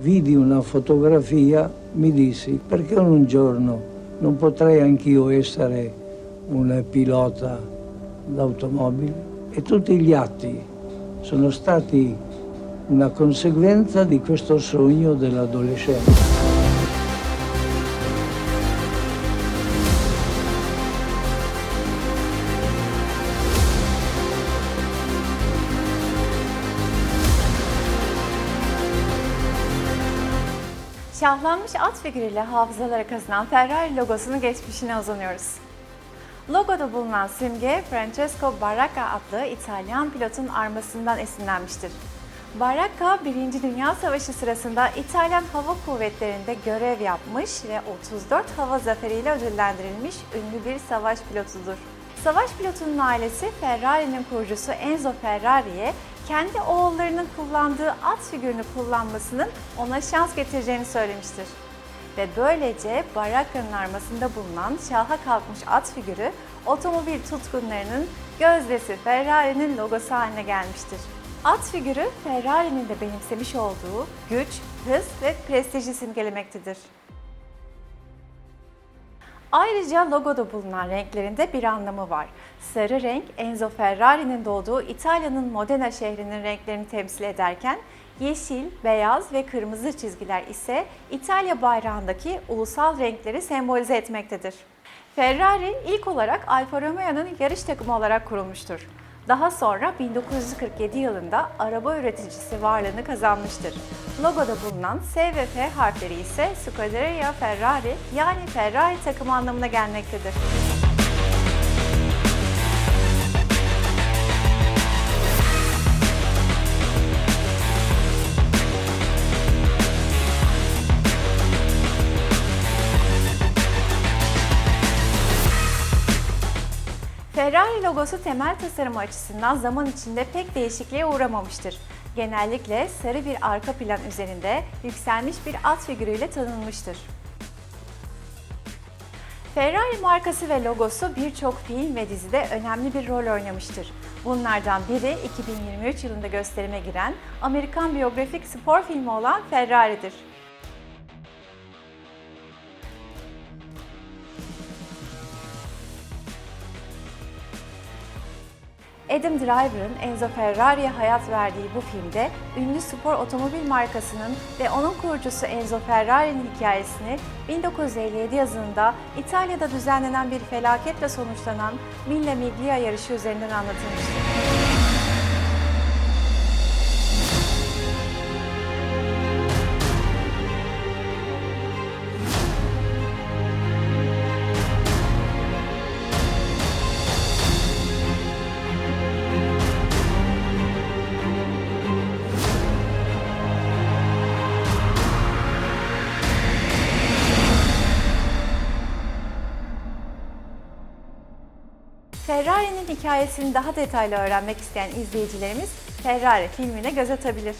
vidi una fotografia, mi dissi perché un giorno non potrei anch'io essere un pilota d'automobile? E tutti gli atti sono stati una conseguenza di questo sogno dell'adolescenza. Şahlanmış at figürüyle hafızalara kazınan Ferrari logosunun geçmişine uzanıyoruz. Logoda bulunan simge Francesco Baracca adlı İtalyan pilotun armasından esinlenmiştir. Baracca, 1. Dünya Savaşı sırasında İtalyan Hava Kuvvetleri'nde görev yapmış ve 34 hava zaferiyle ödüllendirilmiş ünlü bir savaş pilotudur. Savaş pilotunun ailesi Ferrari'nin kurucusu Enzo Ferrari'ye kendi oğullarının kullandığı at figürünü kullanmasının ona şans getireceğini söylemiştir. Ve böylece Baracca'nın armasında bulunan şaha kalkmış at figürü otomobil tutkunlarının gözdesi Ferrari'nin logosu haline gelmiştir. At figürü Ferrari'nin de benimsemiş olduğu güç, hız ve prestiji simgelemektedir. Ayrıca logoda bulunan renklerinde bir anlamı var. Sarı renk Enzo Ferrari'nin doğduğu İtalya'nın Modena şehrinin renklerini temsil ederken yeşil, beyaz ve kırmızı çizgiler ise İtalya bayrağındaki ulusal renkleri sembolize etmektedir. Ferrari ilk olarak Alfa Romeo'nun yarış takımı olarak kurulmuştur. Daha sonra 1947 yılında araba üreticisi varlığını kazanmıştır. Logoda bulunan S ve F harfleri ise Scuderia Ferrari yani Ferrari takımı anlamına gelmektedir. Ferrari logosu temel tasarımı açısından zaman içinde pek değişikliğe uğramamıştır. Genellikle sarı bir arka plan üzerinde yükselmiş bir at figürüyle tanınmıştır. Ferrari markası ve logosu birçok film ve dizide önemli bir rol oynamıştır. Bunlardan biri 2023 yılında gösterime giren Amerikan biyografik spor filmi olan Ferrari'dir. Adam Driver'ın Enzo Ferrari'ye hayat verdiği bu filmde ünlü spor otomobil markasının ve onun kurucusu Enzo Ferrari'nin hikayesini 1957 yazında İtalya'da düzenlenen bir felaketle sonuçlanan Mille Miglia yarışı üzerinden anlatılmıştır. Ferrari'nin hikayesini daha detaylı öğrenmek isteyen izleyicilerimiz Ferrari filmine göz atabilir.